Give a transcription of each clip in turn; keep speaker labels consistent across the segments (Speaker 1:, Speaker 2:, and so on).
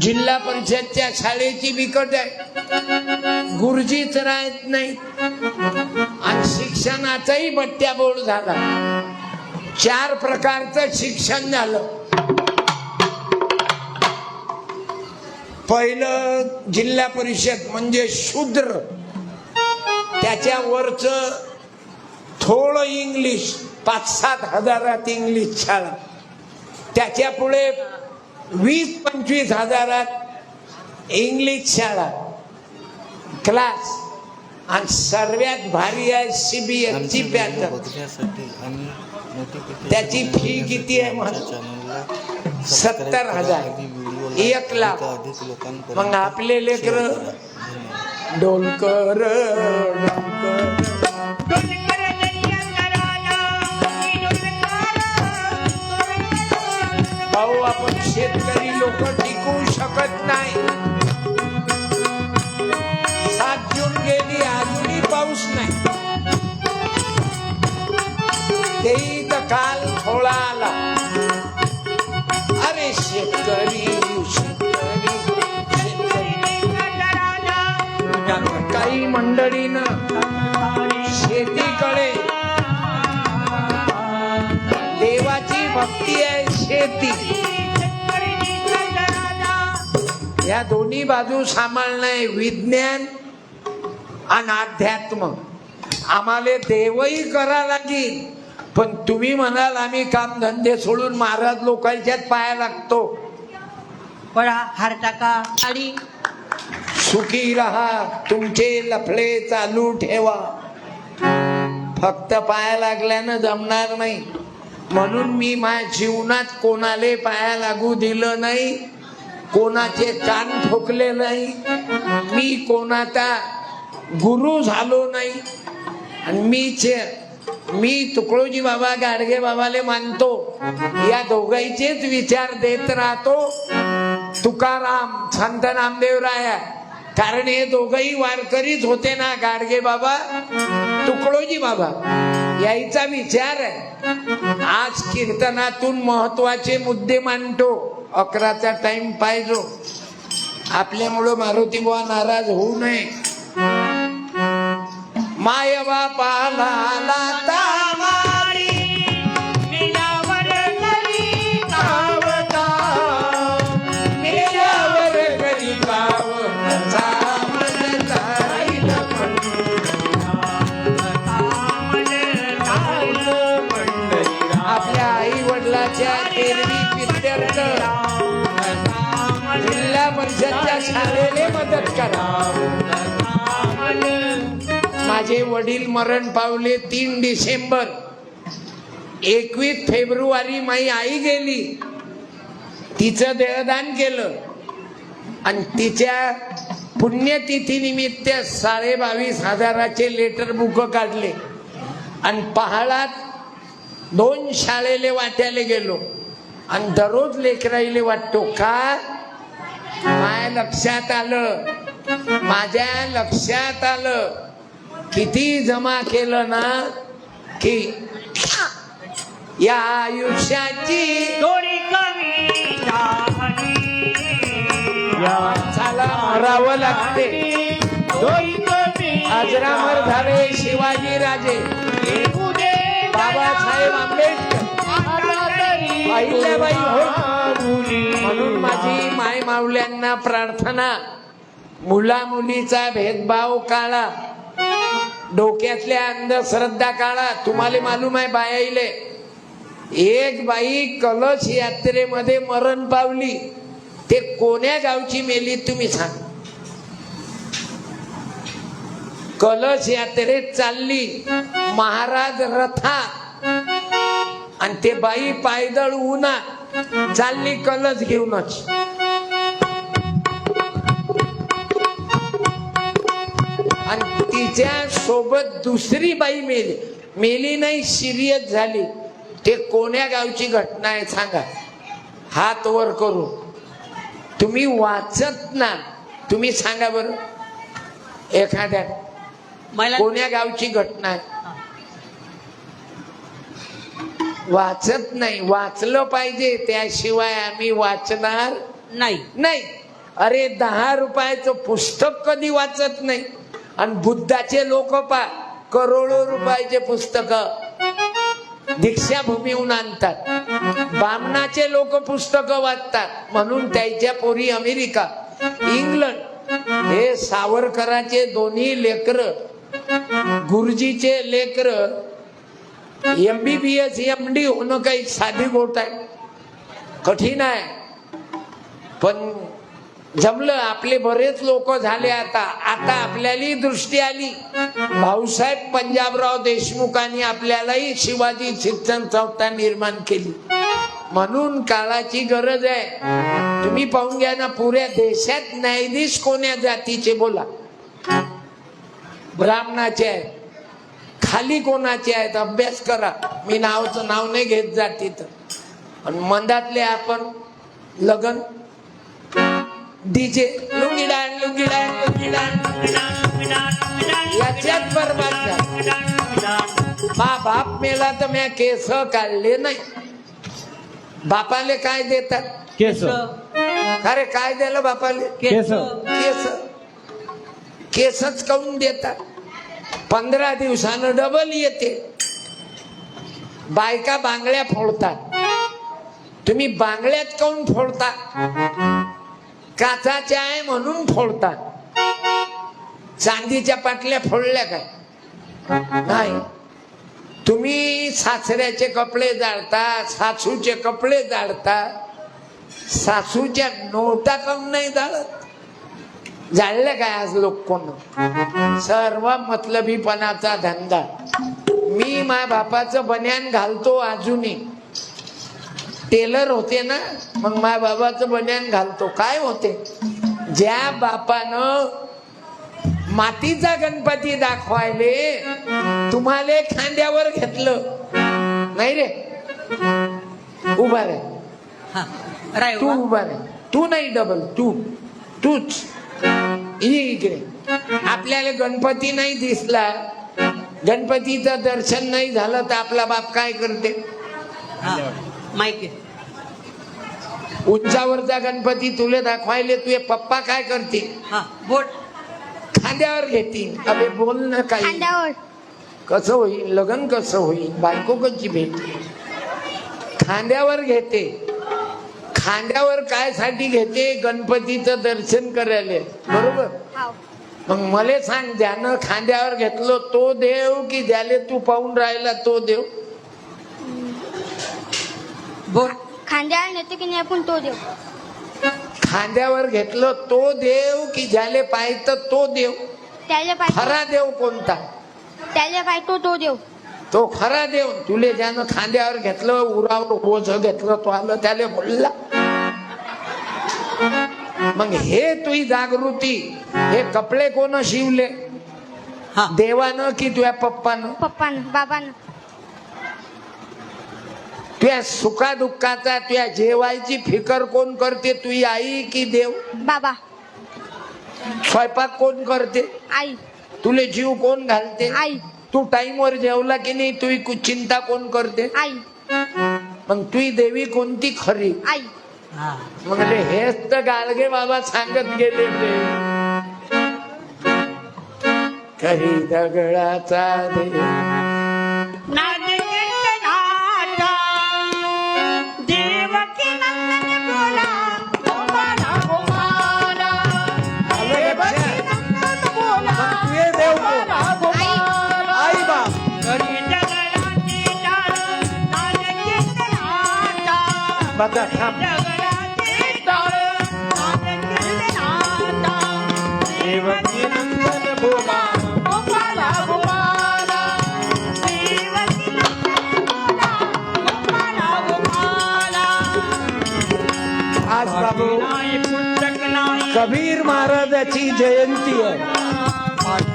Speaker 1: जिल्हा परिषदच्या शाळेची बिकट आहे. गुरुजीच राहत नाही आणि शिक्षणाचाही बट्ट्याबोळ झाला. चार प्रकारचं शिक्षण झालं. पहिलं जिल्हा परिषद म्हणजे शूद्र. त्याच्या वरच थोडं इंग्लिश पाच सात हजारात इंग्लिश शाळा. त्याच्या पुढे वीस पंचवीस हजारात इंग्लिश शाळा क्लास आणि सर्वात भारी आहे सीबीएसची पॅटर्न त्याची fee किती आहे सत्तर हजार. एक लाख. मग आपले लेकर
Speaker 2: share करा. धन्यवाद.
Speaker 1: डोलकर डोलकर भाऊ आपण शेतकरी लोक टिकू शकत नाही. सात जून गेली अजूनही पाऊस नाही. तेही तर काल थोडा आला. अरे शेतकरी शेतकरी. काही मंडळीनं शेतीकडे भक्ती आहे शेती. या दोन्ही बाजू सांभाळणं विज्ञान आणि अध्यात्म. आम्हाला देवही करा लागेल पण तुम्ही म्हणाल आम्ही काम धंदे सोडून महाराज लोकांच्यात पाया लागतो.
Speaker 3: पळा हार टाका. आणि
Speaker 1: सुखी राहा तुमचे लफडे चालू ठेवा. फक्त पाया लागल्यानं जमणार नाही. म्हणून मी माझ्या जीवनात कोणाले पाया लागू दिलं नाही कोणाचे कान ठोकले नाही मी कोणाचा गुरु झालो नाही. आणि मीचे मी तुकडोजी बाबा गाडगे बाबाले मानतो या दोघांचेच विचार देत राहतो. तुकाराम संत नामदेवराया कारण हे दोघही वारकरीच होते ना गाडगे बाबा तुकडोजी बाबा. यायचा विचार आहे. आज कीर्तनातून महत्त्वाचे मुद्दे मांडतो. अकराचा टाइम पाहिजो. आपल्यामुळं मारुती बुवा नाराज होऊ नये. माय बापाला तेरवी जिल्हा परिषदच्या शाळेने मदत करा. माझे वडील मरण पावले तीन डिसेंबर. एकवीस फेब्रुवारी माई आई गेली. तिचं देहदान केलं. आणि तिच्या पुण्यतिथी निमित्त साडे बावीस हजाराचे लेटर बुक काढले. आणि पहाडात दोन शाळेले वाट्याले गेलो. आणि दररोज लेकराईले वाटतो का? माझ्या लक्षात आलं. माझ्या लक्षात आलं. किती जमा केलं ना की या आयुष्याची
Speaker 3: थोडी कमी
Speaker 1: माणसाला मरावं लागते. अजरामर झाले शिवाजी राजे बाबासाहेब आंबेडकर. हो. म्हणून माझी माय माऊल्यांना प्रार्थना. मुला मुलीचा भेदभाव काळा. डोक्यातल्या अंधश्रद्धा काळा. तुम्हाला मालूम आहे बायाईले. एक बाई कलश यात्रेमध्ये मरण पावली. ते कोण्या गावची मेली तुम्ही सांग. कलश यात्रेत चालली. महाराज रथा. आणि ते बाई पायदळ उन्हा चालली कलश घेऊनच आणि तिच्या सोबत दुसरी बाई मेली. मेली नाही सिरियस झाली. ते कोण्या गावची घटना आहे सांगा. हात वर करू तुम्ही वाचत ना. तुम्ही सांगा बरं. एखाद्या कोण्या गावची घटना आहे? वाचत नाही. वाचलं पाहिजे. त्याशिवाय आम्ही वाचणार
Speaker 3: नाही.
Speaker 1: नाही. अरे दहा रुपयाचं पुस्तक कधी वाचत नाही? आणि बुद्धाचे लोक पा करोडो रुपयाचे पुस्तक दीक्षाभूमीहून आणतात. बामणाचे लोक पुस्तक वाचतात. म्हणून त्याच्या पोरी अमेरिका इंग्लंड हे सावरकराचे दोन्ही लेकर गुरुजीचे लेकर एमबीबीएस एम डी होणं काही साधी गोष्ट आहे. कठीण आहे. पण जमलं आपले बरेच लोक झाले आता. आता आपल्यालाही दृष्टी आली. भाऊसाहेब पंजाबराव देशमुखांनी आपल्यालाही शिवाजी शिक्षण संस्था निर्माण केली. म्हणून काळाची गरज आहे. तुम्ही पाहून घ्या ना पुऱ्या देशात न्यायाधीश कोण्या जातीचे बोला? ब्राह्मणाचे आहेत. खाली कोणाचे आहेत? अभ्यास करा. मी नावचं नाव नाही घेत जाती तर आणि मंदातले आपण लगन. DJ. Lungi dance lungi dance lungi dance याच्यात बरबाद झाला. मा बाप मेला तर म्या केस काढले नाही. बापाले काय देतात?
Speaker 4: केस.
Speaker 1: अरे काय दिलं बापाले?
Speaker 4: केस.
Speaker 1: केस. केसच काऊन देतात? पंधरा दिवसानं डबल येते. बायका बांगड्या फोडतात. तुम्ही बांगड्यात काऊन फोडता? काचाच्या आहे म्हणून फोडतात. चांदीच्या पाटल्या फोडल्या काय? नाही. तुम्ही सासऱ्याचे कपडे जाळता सासूचे कपडे जाळता सासूच्या नोटा काऊन नाही जाळत? जाळलं काय आज लोक कोण? सर्व मतलबीपणाचा धंदा. मी मा बापाचं बन्यान घालतो अजूनही टेलर होते ना मग मा बाबाचं बन्यान घालतो. काय होते? ज्या बापानं मातीचा गणपती दाखवायले तुम्हाला खांद्यावर घेतलं. नाही रे. उभा रे.
Speaker 3: हा
Speaker 1: तू उभा. रे. तू नाही डबल तू. तूच. इकडे. आपल्याला गणपती नाही दिसला. गणपतीचं दर्शन नाही झालं तर आपला बाप काय करते?
Speaker 3: माहिती.
Speaker 1: उंचावरचा गणपती तुले दाखवायले तुझे पप्पा काय करते
Speaker 3: हा बोट
Speaker 1: खांद्यावर घेतील. अबे बोल ना काही.
Speaker 5: खांद्यावर.
Speaker 1: कसं होईल? लग्न कसं होईल? बायको कशी भेटते खांद्यावर घेते. खांद्यावर काय साठी घेते गणपतीचं दर्शन करायला. बरोबर? मग मला सांग ज्यानं खांद्यावर घेतलं तो देव की ज्याले तू पाहून राहिला तो देव?
Speaker 5: खांद्यावर नेतो की नाही आपण तो देव.
Speaker 1: खांद्यावर घेतलं तो देव की ज्याले पाहित तो देव.
Speaker 5: त्याला पाहिजे
Speaker 1: खरा देव कोणता?
Speaker 5: त्याला पाहिजे तो तो देव.
Speaker 1: तो खरा देव. तुले ज्यानं खांद्यावर घेतलं उरावर ओझ घेतलं तो आलं त्याला बोलला. मग हे तुझी जागृती हे कपडे कोण शिवले?
Speaker 3: हा.
Speaker 1: देवानं की तुझ्या पप्पानं?
Speaker 5: पप्पानं बाबानं.
Speaker 1: तुझ्या सुखा दुःखाचा तुझ्या जेवायची फिकर कोण करते? तुझी आई की देव?
Speaker 5: बाबा.
Speaker 1: स्वयंपाक कोण करते?
Speaker 5: आई.
Speaker 1: तुले जीव कोण घालते?
Speaker 5: आई.
Speaker 1: तू टाइमवर जेवला की नाही तुझी कु- चिंता कोण करते?
Speaker 5: आई.
Speaker 1: मग तुझी देवी कोणती खरी?
Speaker 5: आई.
Speaker 1: मग ते हेच तर गाडगे बाबा सांगत गेले ते. काही दगडाचा देव.
Speaker 3: देवकी नंदन बोला
Speaker 1: आज बाबू। कबीर महाराजाची जयंती आहे.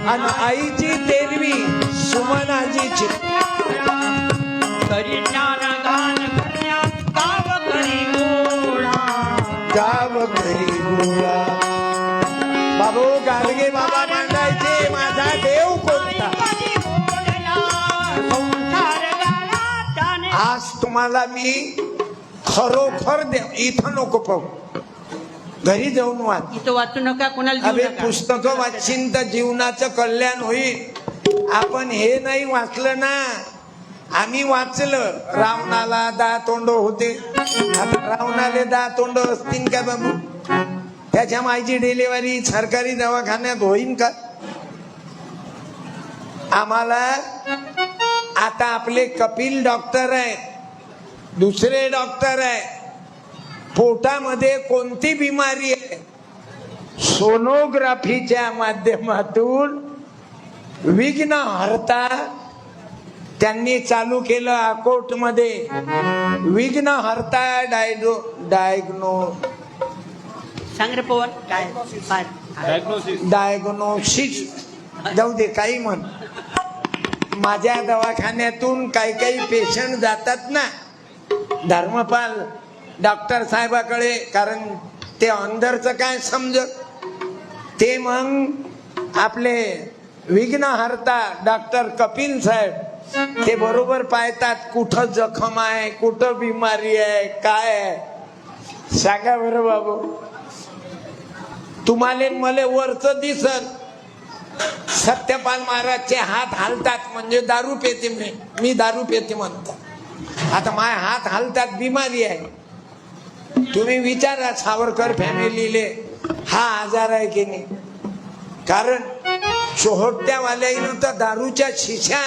Speaker 1: आणि आईची तेरवी सुमनाजीची.
Speaker 3: गाव
Speaker 1: घरी गोळा. बाबू गाडगे बाबा मांडायचे माझा देव कोणता? आज तुम्हाला मी खरोखर देव इथं नको पाहू. घरी जाऊन वाच.
Speaker 3: इथं वाचू नका कोणाला देऊ नका.
Speaker 1: पुस्तकं वाचशील तर जीवनाचं कल्याण होईल. आपण हे नाही वाचलं ना आम्ही वाचलं. रावणाला दहा तोंड होते. आता रावणाले दहा तोंड असतील का बाबू? त्याच्या मायची डिलिव्हरी सरकारी दवाखान्यात होईन का? आम्हाला आता आपले कपिल डॉक्टर आहेत. दुसरे डॉक्टर आहे. पोटामध्ये कोणती बिमारी आहे? सोनोग्राफीच्या माध्यमातून विघ्न हरता त्यांनी चालू केलं अकोटमध्ये विघ्न हरता डायडो डायग्नो.
Speaker 3: सांग रे पवन काय?
Speaker 1: डायग्नोसिस. जाऊ दे काही म्हण. माझ्या दवाखान्यातून काही काही पेशंट जातात ना. धर्मपाल डॉक्टर साहेबाकडे कारण ते अंदरचं काय समजत ते मग आपले विघ्न हरता डॉक्टर कपिल साहेब ते बरोबर पाहतात कुठं जखम आहे कुठं बिमारी आहे काय आहे. सांगा बरं बाबू. तुम्हाला मला वरच दिसत सत्यपाल महाराजचे हात हालतात म्हणजे दारू पेते मी. मी दारू पेते म्हणतो आता माय हात हालतात बिमारी आहे. तुम्ही विचारा सावरकर फॅमिलीले हा आजार आहे की नाही? कारण चोहट्ट्यावाल्यानं तर दारूच्या शिशा